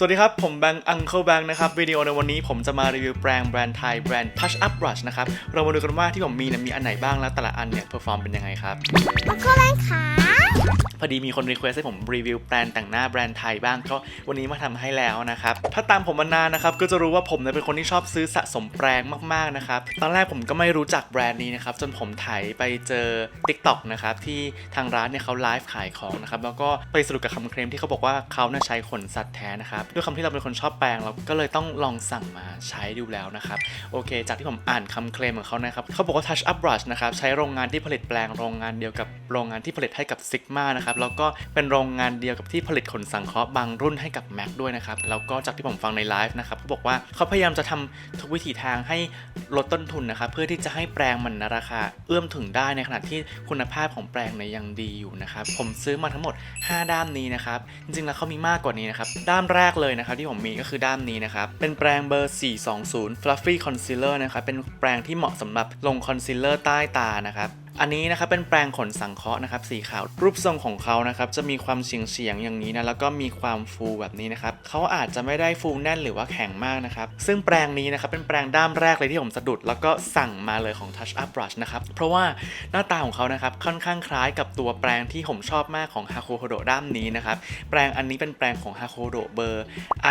สวัสดีครับ ผมแบงค์อังเคิลแบงค์นะครับวิดีโอในวันนี้ผมจะมารีวิวแปรงแบรนด์ไทย แบรนด์ Touch Up Brush นะครับ เรามาดูกันว่าที่ผมมีเนี่ยมีอันไหนบ้างแล้วแต่ละอันเนี่ยเพอร์ฟอร์มเป็นยังไงครับมังคุแบงค่ะ พอดีมีคนรีเควสให้ผมรีวิวแบรนด์แต่งหน้าแบรนด์ไทยบ้างก็วันนี้มาทำให้แล้วนะครับ ถ้าตามผมมานานนะครับก็จะรู้ว่าผมเนี่ยเป็นคนที่ชอบซื้อสะสมแปรงมากๆนะครับตอนแรกผมก็ไม่รู้จักแบรนด์นี้นะครับจนผมไถไปเจอ TikTok นะครับที่ทางร้านเนี่ยเขาไลฟ์ขายของนะครับแล้วก็ไปสรุปกับคำเคลมที่เขาบอกว่าเขาเนี่ยใช้ขนสัตว์แท้นะครับด้วยคำที่เราเป็นคนชอบแปรงเราก็เลยต้องลองสั่งมาใช้ดูแล้วนะครับโอเค จากที่ผมอ่านคำเคลมของเขานะครับเขาบอกว่า Touch Up Brush นะครับใช้โรงงานที่ผลิตแปรงโรงงานเดียวกับโรงงานที่ผลิตให้กับ Sigma นะครับแล้วก็เป็นโรงงานเดียวกับที่ผลิตขนสังเคราะห์บางรุ่นให้กับ Mac ด้วยนะครับแล้วก็จากที่ผมฟังในไลฟ์นะครับเขาบอกว่าเขาพยายามจะทำทุกวิถีทางให้ลดต้นทุนนะครับเพื่อที่จะให้แปรงมันนะราคา เอื้อมถึงได้ในขณะที่คุณภาพของแปรงเนี่ยยังดีอยู่นะครับผมซื้อมาทั้งหมด 5 ด้ามนี้นะครับจริงๆแล้วเขามีมากกว่านี้นะครับด้ามแรกเลยนะครับที่ผมมีก็คือด้ามนี้นะครับเป็นแปรงเบอร์ 420 Fluffy Concealer นะครับเป็นแปรงที่เหมาะสำหรับลงคอนซีลเลอร์ใต้ตานะครับ อันนี้นะครับเป็นแปรงขนสังเคราะห์นะครับสีขาว รูปทรงของเขานะครับจะมีความเฉียงเฉียงๆอย่างนี้นะแล้วก็มีความฟูแบบนี้นะครับเขาอาจจะไม่ได้ฟูแน่นหรือว่าแข็งมากนะครับซึ่งแปรงนี้นะครับเป็นแปรงด้ามแรกเลยที่ผมสะดุด แล้วก็สั่งมาเลยของ Touch Up Brush นะครับเพราะว่าหน้าตาของเขานะครับค่อนข้างคล้ายกับตัวแปรงที่ผมชอบมากของ Haku Hodo ด้ามนี้นะครับแปรงอันนี้เป็นแปรงของ Haku Hodo เบอร์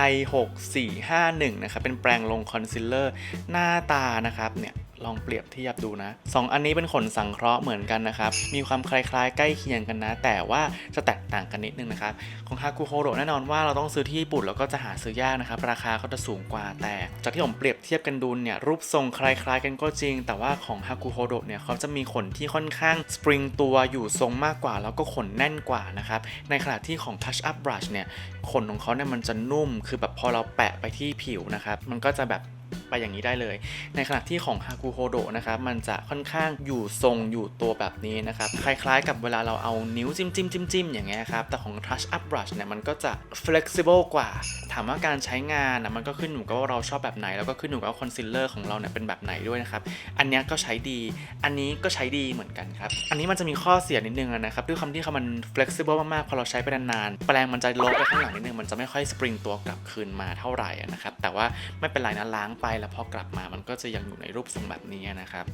i6451 นะครับเป็นแปรงลงคอนซีลเลอร์หน้าตานะครับเนี่ย ลองเปรียบเทียบดูนะสองอันนี้เป็นขนสังเคราะห์เหมือนกันนะครับ มีความคล้ายๆ ใกล้เคียงกันนะ แต่ว่าจะแตกต่างกันนิดนึงนะครับ ของฮากุโฮโรแน่นอนว่าเราต้องซื้อที่ญี่ปุ่นแล้วก็จะหาซื้อยากนะครับ ราคาก็จะสูงกว่า แต่จากที่ผมเปรียบเทียบกันดูเนี่ยรูปทรงคล้ายๆ กันก็จริง แต่ว่าของฮากุโฮโรเนี่ยเขาจะมีขนที่ค่อนข้างสปริงตัวอยู่ทรงมากกว่า แล้วก็ขนแน่นกว่านะครับ ในขณะที่ของ Touch Up Brush เนี่ยขนของเขาเนี่ยมันจะนุ่ม คือแบบพอเราแปะไปที่ผิวนะครับ มันก็จะแบบ ไปอย่างนี้ได้เลย ในขณะที่ของฮากุโฮโดนะครับมันจะค่อนข้างอยู่ทรงอยู่ตัวแบบนี้นะครับคล้ายๆ กับเวลาเราเอานิ้วจิ้มจิ้มจิ้มจิ้มอย่างเงี้ยครับแต่ของ Touch Up Brush เนี่ยมันก็จะ flexible กว่า ถามว่าการใช้งานนะมันก็ขึ้นอยู่กับว่าเราชอบแบบไหน แล้วก็ขึ้นอยู่กับว่าคอนซีลเลอร์ของเราเนี่ยเป็นแบบไหนด้วยนะครับอันนี้ก็ใช้ดี อันนี้ก็ใช้ดีเหมือนกันครับอันนี้มันจะมีข้อเสียนิดนึงนะครับด้วยคำที่เขามัน flexible มากๆพอเราใช้ไปนานๆแปรงมันจะลบไปข้างหลังนิดนึงมันจะไม่ค่อยสปริงตัวกลับคืนมาเท่าไหร่นะครับแต่ว่าไม่เป็นไรนะล้างไปแล้วพอกลับมามันก็จะยังอยู่ในรูปทรงแบบนี้นะครับ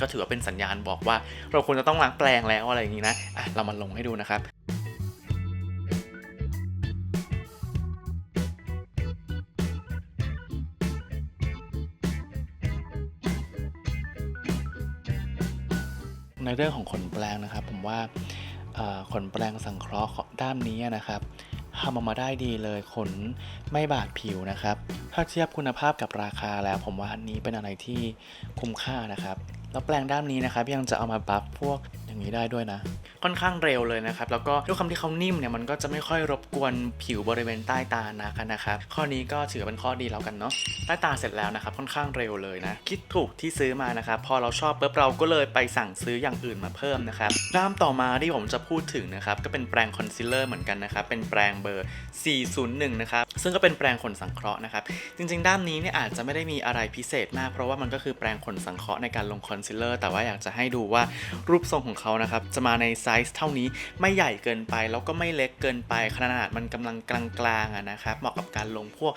ก็ถือว่าเป็นสัญญาณบอกว่า เราควรจะต้องล้างแปรงแล้วอะไรอย่างนี้นะอะเรามาลงให้ดูนะครับในเรื่องของขนแปลงนะครับ ผมว่าขนแปลงสังเคราะห์ด้ามนี้นะครับทำออกมาได้ดีเลยขนไม่บาดผิวนะครับ ถ้าเทียบคุณภาพกับราคาแล้ว ผมว่าอันนี้เป็นอะไรที่คุ้มค่านะครับ แล้วแปลงด้ามนี้นะครับยังจะเอามาบัฟพวกอย่างนี้ได้ด้วยนะค่อนข้างเร็วเลยนะครับ แล้วก็ด้วยคำที่เขานิ่มเนี่ยมันก็จะไม่ค่อยรบกวนผิวบริเวณใต้ตานักนะครับ ข้อนี้ก็ถือเป็นข้อดีแล้วกันเนาะใต้ตาเสร็จแล้วนะครับค่อนข้างเร็วเลยนะ คิดถูกที่ซื้อมานะครับพอเราชอบปุ๊บเราก็เลยไปสั่งซื้ออย่างอื่นมาเพิ่มนะครับด้ามต่อมาที่ผมจะพูดถึงนะครับก็เป็นแปรงคอนซีลเลอร์เหมือนกันนะครับเป็นแปรงเบอร์ 401 นะครับซึ่งก็เป็นแปรงขนสังเคราะห์นะครับจริง ๆ ด้ามนี้เนี่ยอาจจะไม่ได้มีอะไรพิเศษมาก เพราะว่ามันก็คือแปรงขนสังเคราะห์ในการลงคอนซีลเลอร์แต่ว่าอยากจะให้ดูว่ารูปทรงของเขานะครับจะมาในซส์เท่านี้ไม่ใหญ่เกินไป แล้วก็ไม่เล็กเกินไปขนาดมันกำลังกลางๆะนะครับเหมาะกับการลงพวก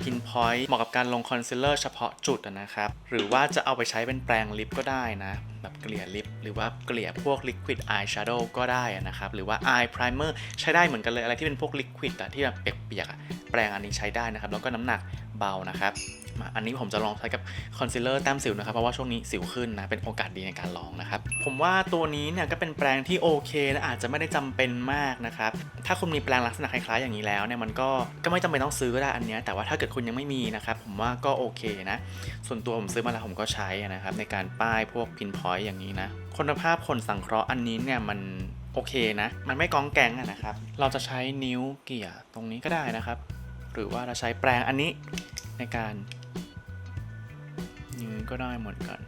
พินพอยต์เหมาะกับการลงคอนซีลเลอร์เฉพาะจุดนะครับหรือว่าจะเอาไปใช้เป็นแปรงลิปก็ได้นะแบบเกลี่ยลิปหรือว่าเกลี่ยพวก liquid eye shadow ก็ได้นะครับหรือว่า eye primer ใช้ได้เหมือนกันเลยอะไรที่เป็นพวก liquid อะที่แบบเปียกๆแปรงอันนี้ใช้ได้นะครับแล้วก็น้ำหนักเบานะครับ มา อันนี้ผมจะลองใช้กับคอนซีลเลอร์แต้มสิวนะครับ เพราะว่าช่วงนี้สิวขึ้นนะ เป็นโอกาสดีในการลองนะครับ ผมว่าตัวนี้เนี่ยก็เป็นแปรงที่โอเคนะอาจจะไม่ได้จำเป็นมากนะครับ ถ้าคุณมีแปรงลักษณะคล้ายๆอย่างนี้แล้วเนี่ยมันก็ก็ไม่จำเป็นต้องซื้อก็ได้อันนี้ แต่ว่าถ้าเกิดคุณยังไม่มีนะครับผมว่าก็โอเคนะ ส่วนตัวผมซื้อมาแล้วผมก็ใช้นะครับในการป้ายพวกพินพอยต์อย่างนี้นะ คุณภาพคนสังเคราะห์อันนี้เนี่ยมันโอเคนะ มันไม่กองแกงอะนะครับ เราจะใช้นิ้วเกี่ยตรงนี้ก็ได้นะครับ หรือว่าเราใช้แปรงอันนี้ในการ ก็ได้เหมือนกัน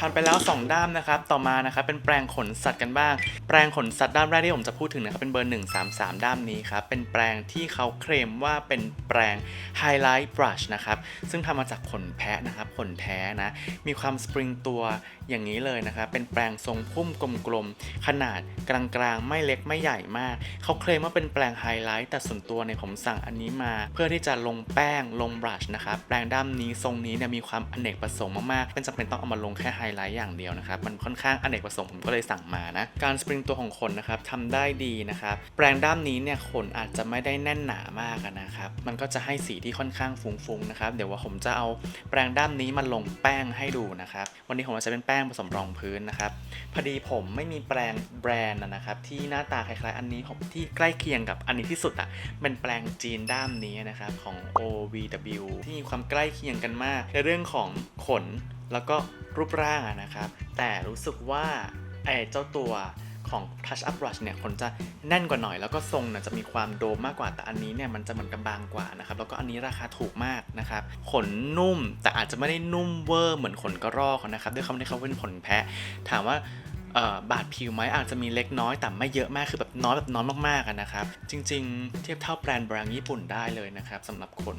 ผ่านไปแล้ว 2 ด้ามนะครับ ต่อมานะครับเป็นแปรงขนสัตว์กันบ้างแปรงขนสัตว์ด้ามแรกที่ผมจะพูดถึงนะครับเป็นเบอร์ 133 ด้ามนี้ครับ เป็นแปรงที่เขาเคลมว่าเป็นแปรงไฮไลท์บรัชนะครับ ซึ่งทำมาจากขนแพะนะครับขนแท้นะ มีความสปริงตัวอย่างนี้เลยนะครับ เป็นแปรงทรงพุ่มกลมๆ ขนาดกลางๆ ไม่เล็กไม่ใหญ่มาก เขาเคลมว่าเป็นแปรงไฮไลท์แต่ส่วนตัวเนี่ยผมสั่งอันนี้มา เพื่อที่จะลงแป้งลงบรัชนะครับแปรงด้ามนี้ทรงนี้เนี่ยมีความอเนกประสงค์มากๆเป็นจำเป็นต้องเอามาลงแค่ไฮไลท์อย่างเดียวนะครับมันค่อนข้างอเนกประสงค์ผมก็เลยสั่งมานะการสปริงตัวของขนนะครับทำได้ดีนะครับ แปรงด้ามนี้เนี่ยขนอาจจะไม่ได้แน่นหนามากนะครับ มันก็จะให้สีที่ค่อนข้างฟุ้งๆนะครับ เดี๋ยวว่าผมจะเอาแปรงด้ามนี้มาลงแป้งให้ดูนะครับ วันนี้ผมจะใช้เป็นแป้งผสมรองพื้นนะครับ พอดีผมไม่มีแปรงแบรนด์นะครับที่หน้าตาคล้ายๆ อันนี้ผมที่ใกล้เคียงกับอันนี้ที่สุดอะเป็นแปรงจีนด้ามนี้นะครับของ OVW ที่มีความใกล้เคียงกันมาก ในเรื่องของขนแล้วก็รูปร่างนะครับ แต่รู้สึกว่าไอ้เจ้าตัว ของ Touch Up Brush เนี่ยขนจะแน่นกว่าหน่อยแล้วก็ทรงเนี่ยจะมีความโดมมากกว่าแต่อันนี้เนี่ยมันจะเหมือนกับบางกว่านะครับแล้วก็อันนี้ราคาถูกมากนะครับขนนุ่มแต่อาจจะไม่ได้นุ่มเวอร์เหมือนขนกระรอกนะครับด้วยคำที่เขาเป็นขนแพะ ถามว่า บาดผิวไหมอาจจะมีเล็กน้อยแต่ไม่เยอะมากคือแบบน้อยแบบน้อยมากๆนะครับ จริง ๆ เทียบเท่าแบรนด์แบรนด์ญี่ปุ่นได้เลยนะครับสำหรับขน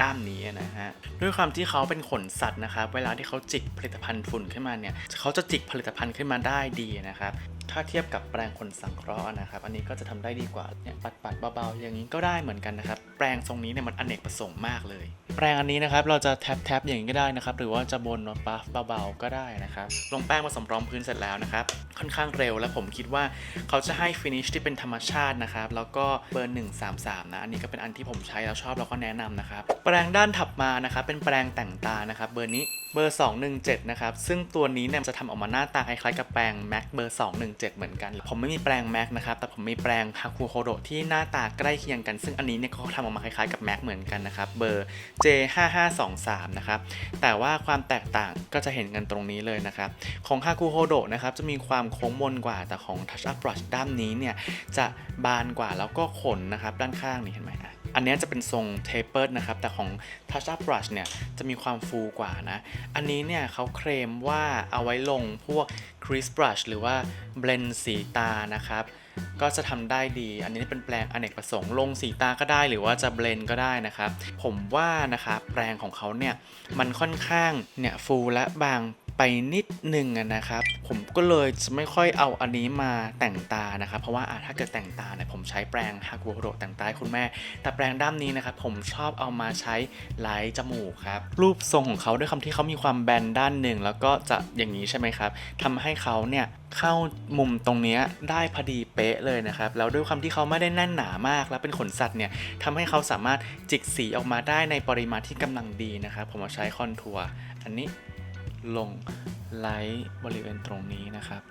ด้ามนี้นะฮะด้วยความที่เขาเป็นขนสัตว์นะครับ เวลาที่เขาจิกผลิตภัณฑ์ฝุ่นขึ้นมาเนี่ยเขาจะจิกผลิตภัณฑ์ขึ้นมาได้ดีนะครับ ถ้าเทียบกับแปรงขนสังเคราะห์นะครับ อันนี้ก็จะทำได้ดีกว่าเนี่ยปัดปัดๆเบาๆอย่างนี้ก็ได้เหมือนกันนะครับ แปรงทรงนี้เนี่ยมันอเนกประสงค์มากเลย แปรงอันนี้นะครับเราจะแท็บแท็บอย่างนี้ก็ได้นะครับหรือว่าจะบนปัฟเบาๆก็ได้นะครับลงแป้งผสมรองพื้นเสร็จแล้วนะครับค่อนข้างเร็วและผมคิดว่าเขาจะให้ฟินิชที่เป็นธรรมชาตินะครับแล้วก็เบอร์ 133 นะ อันนี้ก็เป็นอันที่ผมใช้แล้วชอบแล้วก็แนะนำนะครับแปรงด้านถัดมานะครับเป็นแปรงแต่งตานะครับเบอร์นี้เบอร์ 217 นะครับ ซึ่งตัวนี้เนี่ยจะทำออกมาหน้าตาคล้ายๆกับแปรง MAC เบอร์ 217 เหมือนกัน ผมไม่มีแปรง MAC นะครับ แต่ผมมีแปรงฮาคุโฮโดที่หน้าตาใกล้เคียงกัน ซึ่งอันนี้เนี่ยเขาทำออกมาคล้ายๆกับ MAC เหมือนกันนะครับ เบอร์ J5523 นะครับ แต่ว่าความแตกต่างก็จะเห็นกันตรงนี้เลยนะครับ ของฮาคุโฮโดนะครับ จะมีความโค้งมนกว่า แต่ของ Touch Up Brush ด้านนี้เนี่ย จะบานกว่าแล้วก็ขนนะครับ ด้านข้างนี่เห็นไหมอะ อันนี้จะเป็นทรง tapered นะครับ แต่ของ Touch Up Brush เนี่ย จะมีความฟูกว่านะ อันนี้เนี่ยเขาเคลมว่าเอาไว้ลงพวก crease brush หรือว่า blend สีตานะครับ ก็จะทำได้ดี อันนี้เป็นแปลงอเนกประสงค์ลงสีตาก็ได้ หรือว่าจะเบลนก็ได้นะครับ ผมว่านะครับแปลงของเขาเนี่ย มันค่อนข้างเนี่ยฟูและบางไปนิดนึงนะครับ ผมก็เลยจะไม่ค่อยเอาอันนี้มาแต่งตานะครับ เพราะว่าถ้าเกิดแต่งตาเนี่ยผมใช้แปรงฮากุโรแต่งตาให้คุณแม่ แต่แปรรงด้ามนี้นะครับผมชอบเอามาใช้ไลท์จมูกครับรูปทรงของเขาด้วยคำที่เขามีความแบนด้านหนึ่ง แล้วก็จะอย่างนี้ใช่ไหมครับทำให้เขาเนี่ยเข้ามุมตรงนี้ได้พอดีเป๊ะเลยนะครับแล้วด้วยความที่เขาไม่ได้แน่นหนามาก แล้วเป็นขนสัตว์เนี่ยทำให้เขาสามารถจิกสีออกมาได้ในปริมาณที่กำลังดีนะครับผมเอาใช้คอนทัวร์อันนี้ลงไลท์บริเวณตรงนี้นะครับ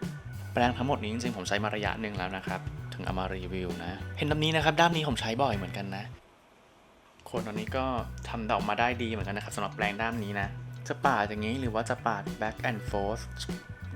แปรงทั้งหมดนี้จริงๆผมใช้มาระยะหนึ่งแล้วนะครับ ถึงเอามารีวิวนะ เห็นแบบนี้นะครับ ด้ามนี้ผมใช้บ่อยเหมือนกันนะ คนตอนนี้ก็ทำออกมาได้ดีเหมือนกันนะครับสำหรับแปรงด้ามนี้นะ จะปาดอย่างนี้หรือว่าจะปาด back and forth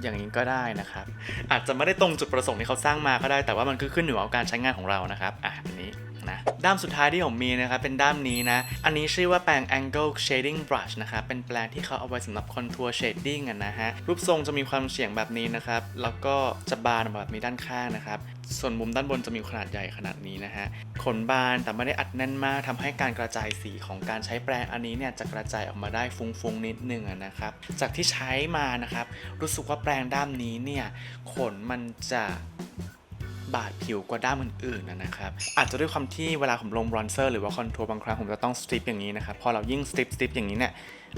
อย่างนี้ก็ได้นะครับ อาจจะไม่ได้ตรงจุดประสงค์ที่เขาสร้างมาก็ได้ แต่ว่ามันก็ขึ้นอยู่กับการใช้งานของเรานะครับ อะอันนี้นะด้ามสุดท้ายที่ผมมีนะครับ เป็นด้ามนี้นะ อันนี้ชื่อว่าแปรง angle shading brush นะครับ เป็นแปรงที่เขาเอาไว้สำหรับ contour shading นะฮะ รูปทรงจะมีความเฉียงแบบนี้นะครับ แล้วก็จะบานแบบนี้ด้านข้างนะครับ ส่วนมุมด้านบนจะมีขนาดใหญ่ขนาดนี้นะฮะ ขนบานแต่ไม่ได้อัดแน่นมากทำให้การกระจายสีของการใช้แปรงอันนี้เนี่ยจะกระจายออกมาได้ฟุ้งๆนิดนึงนะครับ จากที่ใช้มานะครับ รู้สึกว่าแปรงด้ามนี้เนี่ยขนมันจะบาดผิวกว่าด้ามอื่นๆนะครับ อาจจะด้วยความที่เวลาผมลงบรอนเซอร์หรือว่าคอนทัวร์บางครั้งผมจะต้องสตริปอย่างนี้นะครับ พอเรายิ่งสตริปสตริปอย่างนี้เนี่ย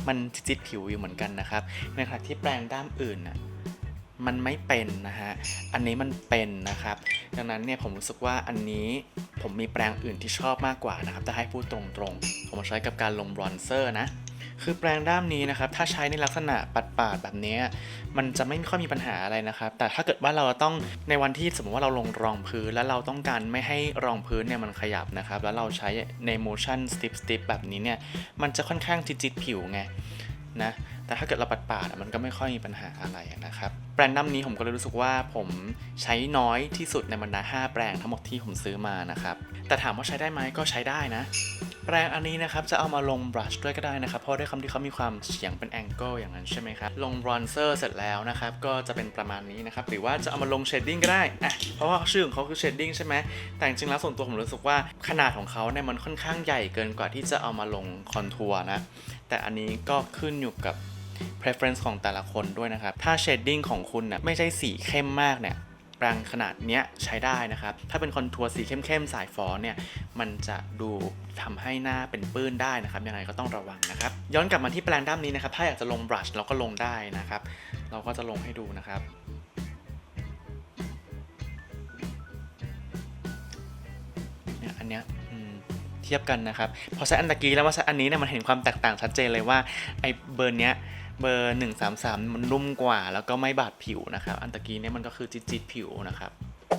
มันจิตผิวอยู่เหมือนกันนะครับ ในขณะที่แปรงด้ามอื่นน่ะ มันไม่เป็นนะฮะ อันนี้มันเป็นนะครับ ดังนั้นเนี่ยผมรู้สึกว่าอันนี้ผมมีแปรงอื่นที่ชอบมากกว่านะครับ ถ้าให้พูดตรงๆ ผมใช้กับการลงบรอนเซอร์นะ คือแปรงด้ามนี้นะครับ ถ้าใช้ในลักษณะปัดๆแบบนี้ มันจะไม่ค่อยมีปัญหาอะไรนะครับ แต่ถ้าเกิดว่าเราต้องในวันที่สมมติว่าเราลงรองพื้น แล้วเราต้องการไม่ให้รองพื้นเนี่ยมันขยับนะครับ แล้วเราใช้ใน motion strip strip แบบนี้เนี่ย มันจะค่อนข้างจิตๆผิวไง นะแต่ถ้าเกิดเราปัดปาดมันก็ไม่ค่อยมีปัญหาอะไรนะครับแปรงด้ามนี้ผมก็เลยรู้สึกว่าผมใช้น้อยที่สุดในบรรดา 5 แปรงทั้งหมดที่ผมซื้อมานะครับแต่ถามว่าใช้ได้ไหมก็ใช้ได้นะแปรงอันนี้นะครับจะเอามาลงบรัชด้วยก็ได้นะครับเพราะด้วยคำที่เขามีความเฉียงเป็นแองเกิลอย่างนั้นใช่ไหมครับลงบรอนเซอร์เสร็จแล้วนะครับก็จะเป็นประมาณนี้นะครับหรือว่าจะเอามาลงเชดดิ้งก็ได้อะเพราะว่าชื่อของเขาคือเชดดิ้งใช่ไหมแต่จริงๆแล้วส่วนตัวผมรู้สึกว่าขนาดของเขาเนี่ยมันค่อนข้างใหญ่เกินกว่าที่จะเอามาลงคอนทัวร์นะ แต่อันนี้ก็ขึ้นอยู่กับ preference ของแต่ละคนด้วยนะครับ ถ้า shading ของคุณนะไม่ใช่สีเข้มมากเนี่ยแปรงขนาดเนี้ยใช้ได้นะครับ ถ้าเป็นคอนทัวร์สีเข้มๆ สายฟอเนี่ย มันจะดูทำให้หน้าเป็นปื้นได้นะครับ ยังไงก็ต้องระวังนะครับ ย้อนกลับมาที่แปรงด้ามนี้นะครับ ถ้าอยากจะลงบรัชเราก็ลงได้นะครับ เราก็จะลงให้ดูนะครับ เนี่ยอันเนี้ย ทียบกันนะครับ พอใช้อันตะกี้แล้วมาใช้อันนี้เนี่ยมันเห็นความแตกต่างชัดเจนเลยว่าไอ้เบอร์เนี้ยเบอร์ 133 มันนุ่มกว่า แล้วก็ไม่บาดผิวนะครับ อันตะกี้เนี่ยมันก็คือจิตๆผิวนะครับ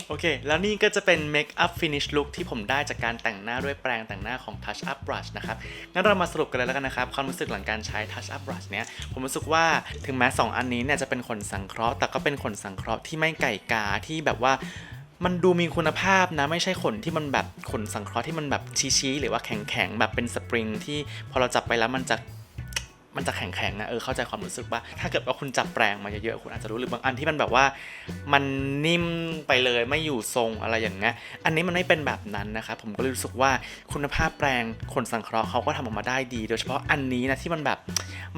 โอเค แล้วนี่ก็จะเป็น Make Up Finish Look ที่ผมได้จากการแต่งหน้าด้วยแปรงแต่งหน้าของ Touch Up Brush นะครับ งั้นเรามาสรุปกันเลยแล้วกันนะครับ ความรู้สึกหลังการใช้ Touch Up Brush เนี้ย ผมรู้สึกว่าถึงแม้ 2 อันนี้เนี่ยจะเป็นขนสังเคราะห์ แต่ก็เป็นขนสังเคราะห์ที่ไม่ไก่กาที่แบบว่า มันดูมีคุณภาพนะ ไม่ใช่ขนที่มันแบบขนสังเคราะห์ที่มันแบบชี้ๆหรือว่าแข็งๆแบบเป็นสปริงที่พอเราจับไปแล้วมันจะ มันจะแข็งๆนะเออเข้าใจความรู้สึกว่า ถ้าเกิดว่าคุณจับแปรงมาเยอะๆคุณอาจจะรู้หรือบางอันที่มันแบบว่า มันนิ่มไปเลยไม่อยู่ทรงอะไรอย่างเงี้ยอันนี้มันไม่เป็นแบบนั้นนะครับผมก็เลยรู้สึกว่าคุณภาพแปรงขนสังเคราะห์เขาก็ทำออกมาได้ดี โดยเฉพาะอันนี้นะที่มันแบบ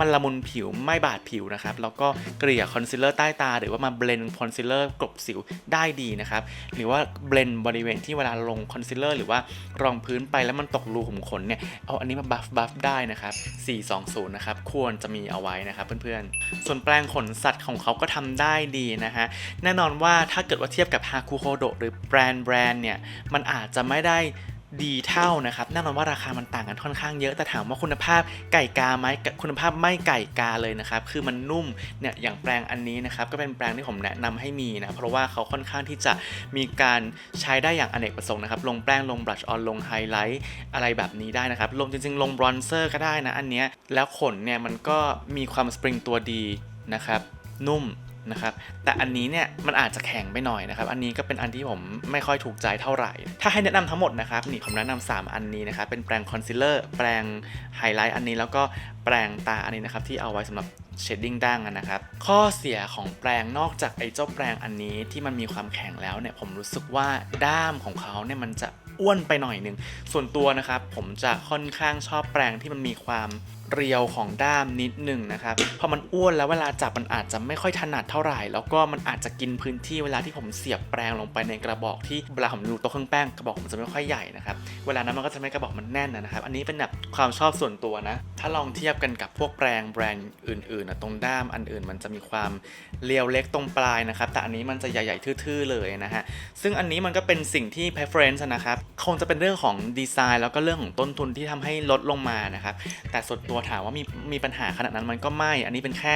มันละมุนผิวไม่บาดผิวนะครับแล้วก็เกลี่ยคอนซีลเลอร์ใต้ตา หรือว่ามาเบลนด์คอนซีลเลอร์กลบสิวได้ดีนะครับหรือว่าเบลนด์บริเวณที่เวลาลงคอนซีลเลอร์หรือว่ารองพื้นไปแล้วมันตกรูขุมขนเนี่ยเอาอันนี้มาบัฟบัฟได้นะครับ420นะครับควรจะมีเอาไว้นะครับเพื่อนๆ ส่วนแปลงขนสัตว์ของเขาก็ทำได้ดีนะฮะ แน่นอนว่าถ้าเกิดว่าเทียบกับฮาคุโฮโดหรือแบรนด์แบรนด์เนี่ย มันอาจจะไม่ได้ ดีเท่านะครับแน่นอนว่าราคามันต่างกันค่อนข้างเยอะแต่ถามว่าคุณภาพไก่กาไหมคุณภาพไม่ไก่กาเลยนะครับคือมันนุ่มเนี่ยอย่างแปรงอันนี้นะครับก็เป็นแปรงที่ผมแนะนำให้มีนะเพราะว่าเขาค่อนข้างที่จะมีการใช้ได้อย่างอเนกประสงค์นะครับลงแป้งลงบลัชออนลงไฮไลท์อะไรแบบนี้ได้นะครับลงจริงๆ ลงบรอนเซอร์ก็ได้นะอันเนี้ยแล้วขนเนี่ยมันก็มีความสปริงตัวดีนะครับนุ่ม นะครับแต่อันนี้เนี่ยมันอาจจะแข็งไปหน่อยนะครับอันนี้ก็เป็นอันที่ผมไม่ค่อยถูกใจเท่าไหร่ ถ้าให้แนะนำทั้งหมดนะครับนี่ผมแนะนำ3อันนี้นะครับเป็นแปรงคอนซีลเลอร์แปรงไฮไลท์อันนี้แล้วก็แปรงตาอันนี้นะครับที่เอาไว้สำหรับเชดดิ้งดั้งนะครับ ข้อเสียของแปรงนอกจากไอ้เจ้าแปรงอันนี้ที่มันมีความแข็งแล้วเนี่ยผมรู้สึกว่าด้ามของเขาเนี่ยมันจะอ้วนไปหน่อยนึง ส่วนตัวนะครับผมจะค่อนข้างชอบแปรงที่มันมีความ เรียวของด้ามนิดหนึ่งนะครับพอมันอ้วนแล้วเวลาจับมันอาจจะไม่ค่อยถนัดเท่าไหร่ แล้วก็มันอาจจะกินพื้นที่เวลาที่ผมเสียบแปรงลงไปในกระบอกที่เวลาผมดูโต๊ะเครื่องแป้งกระบอกผมจะไม่ค่อยใหญ่นะครับเวลานั้นมันก็จะไม่กระบอกมันแน่นนะครับอันนี้เป็นแบบความชอบส่วนตัวนะถ้าลองเทียบกันกับพวกแปรงแบรนด์อื่นๆนะตรงด้ามอันอื่นมันจะมีความเรียวเล็กตรงปลายนะครับแต่อันนี้มันจะใหญ่ๆทื่อๆเลยนะฮะซึ่งอันนี้มันก็เป็นสิ่งที่ preference นะครับคงจะเป็นเรื่องของดีไซน์ แล้วก็เรื่องของต้นทุนที่ทำให้ลดลงมานะครับแต่ส่วนตัวถามว่ามีมีปัญหาขนาดนั้นมันก็ไม่ อันนี้เป็นแค่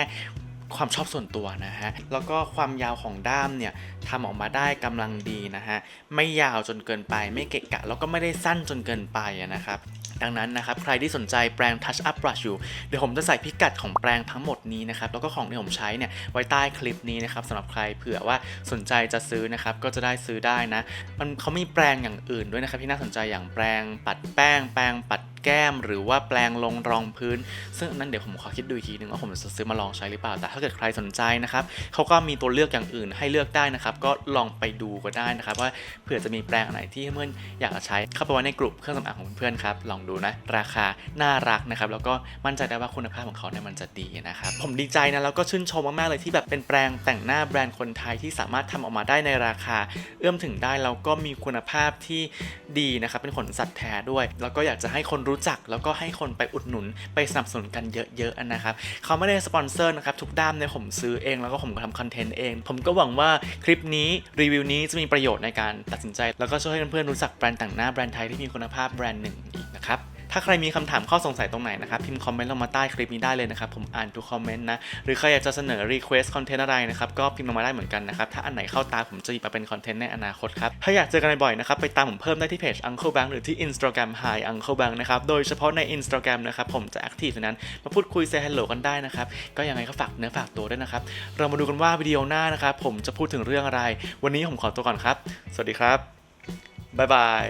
ความชอบส่วนตัวนะฮะ แล้วก็ความยาวของด้ามเนี่ยทำออกมาได้กำลังดีนะฮะ ไม่ยาวจนเกินไป ไม่เกะกะ แล้วก็ไม่ได้สั้นจนเกินไปนะครับ ดังนั้นนะครับ ใครที่สนใจแปรง Touch Up Brush อยู่ เดี๋ยวผมจะใส่พิกัดของแปรงทั้งหมดนี้นะครับ แล้วก็ของที่ผมใช้เนี่ยไว้ใต้คลิปนี้นะครับสำหรับใครเผื่อว่าสนใจจะซื้อนะครับ ก็จะได้ซื้อได้นะ มันเขามีแปรงอย่างอื่นด้วยนะครับที่น่าสนใจอย่างแปรงปัดแป้ง แปรงปัด แก้มหรือว่าแปรงลงรองพื้น ซึ่งนั้นเดี๋ยวผมขอคิดดูอีกทีนึงว่าผมจะซื้อมาลองใช้หรือเปล่า แต่ถ้าเกิดใครสนใจนะครับเขาก็มีตัวเลือกอย่างอื่นให้เลือกได้นะครับ ก็ลองไปดูก็ได้นะครับว่าเผื่อจะมีแปรงอันไหนที่เพื่อนอยากจะใช้เข้าไปไว้ในกลุ่มเครื่องสำอางของเพื่อนครับ ลองดูนะ ราคาน่ารักนะครับ แล้วก็มั่นใจได้ว่าคุณภาพของเขาเนี่ยมันจะดีนะครับ ผมดีใจนะ แล้วก็ชื่นชมมาก ๆ เลยที่แบบเป็นแปรงแต่งหน้าแบรนด์คนไทยที่สามารถทำออกมาได้ในราคา เอื้อมถึงได้แล้วก็มีคุณภาพที่ดีนะครับ เป็นขนสัตว์แท้ด้วย แล้วก็อยากจะให้คนรู้จักแล้วก็ให้คนไปอุดหนุนไปสนับสนุนกันเยอะๆนะครับเขาไม่ได้สปอนเซอร์นะครับทุกด้ามเนี่ยผมซื้อเองแล้วก็ผมก็ทำคอนเทนต์เอง ผมก็หวังว่าคลิปนี้รีวิวนี้จะมีประโยชน์ในการตัดสินใจ แล้วก็ช่วยให้เพื่อนๆรู้จักแบรนด์ต่างหน้าแบรนด์ไทยที่มีคุณภาพแบรนด์หนึ่งอีกนะครับ ถ้าใครมีคำถามข้อสงสัยตรงไหนนะครับพิมพ์คอมเมนต์ลงมาใต้คลิปนี้ได้เลยนะครับผมอ่านทุกคอมเมนต์นะหรือใครอยากจะเสนอ Request คอนเทนต์อะไรนะครับก็พิมพ์ลงมาได้เหมือนกันนะครับถ้าอันไหนเข้าตาผมจะหยิบมาเป็นคอนเทนต์ในอนาคตครับถ้าอยากเจอกันบ่อยๆนะครับไปตามผมเพิ่มได้ที่เพจ Uncle Bank หรือที่ Instagram Hi Uncle Bank นะครับโดยเฉพาะใน Instagram นะครับผมจะแอคทีฟในนั้นมาพูดคุย say hello กันได้นะครับก็ยังไงก็ฝากเนื้อฝากตัวด้วยนะครับเรามาดูกันว่าวิดีโอหน้านะครับผมจะพูดถึงเรื่องอะไร วันนี้ผมขอตัวก่อนครับ สวัสดีครับบ๊ายบาย